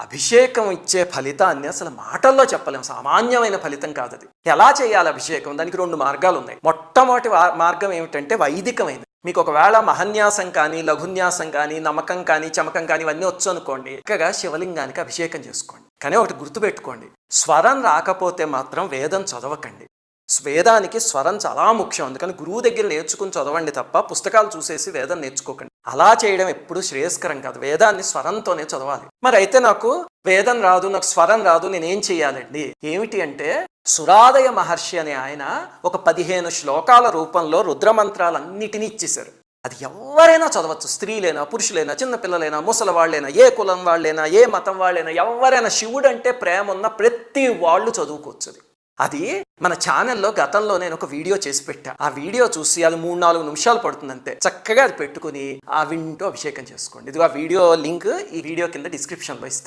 అభిషేకం ఇచ్చే ఫలితాన్ని అసలు మాటల్లో చెప్పలేం. సామాన్యమైన ఫలితం కాదు అది ఎలా చేయాలి అభిషేకం? దానికి రెండు మార్గాలు ఉన్నాయి మొట్టమొదటి మార్గం ఏమిటంటే వైదికమైనది. మీకు ఒకవేళ మహన్యాసం కానీ లఘున్యాసం కానీ నమ్మకం కానీ చమకం కానీ ఇవన్నీ వచ్చు అనుకోండి ఇక్కగా శివలింగానికి అభిషేకం చేసుకోండి. కానీ ఒకటి గుర్తుపెట్టుకోండి. స్వరం రాకపోతే మాత్రం వేదం చదవకండి. వేదానికి స్వరం చాలా ముఖ్యం. అందుకని గురువు దగ్గర నేర్చుకుని చదవండి తప్ప పుస్తకాలు చూసేసి వేదం నేర్చుకోకండి. అలా చేయడం ఎప్పుడు శ్రేయస్కరం కాదు. వేదాన్ని స్వరంతోనే చదవాలి. మరి అయితే నాకు వేదం రాదు నాకు స్వరం రాదు నేనేం చేయాలండి? ఏమిటి అంటే సురాదయ మహర్షి అనే ఆయన ఒక పదిహేను శ్లోకాల రూపంలో రుద్రమంత్రాలన్నిటినీ ఇచ్చేశారు. అది ఎవరైనా చదవచ్చు. స్త్రీలైనా పురుషులైనా చిన్నపిల్లలైనా ముసలి వాళ్ళైనా ఏ కులం వాళ్ళైనా ఏ మతం వాళ్ళైనా ఎవరైనా శివుడు అంటే ప్రేమ ఉన్న ప్రతి వాళ్ళు చదువుకోవచ్చు అది మన ఛానల్లో గతంలో నేను ఒక వీడియో చేసి పెట్టా. ఆ వీడియో చూసి అది మూడు నాలుగు నిమిషాలు పడుతుంది అంతే. చక్కగా అది పెట్టుకుని ఆ వింటూ అభిషేకం చేసుకోండి. ఇది ఆ వీడియో లింక్ ఈ వీడియో కింద డిస్క్రిప్షన్లో ఇస్తాను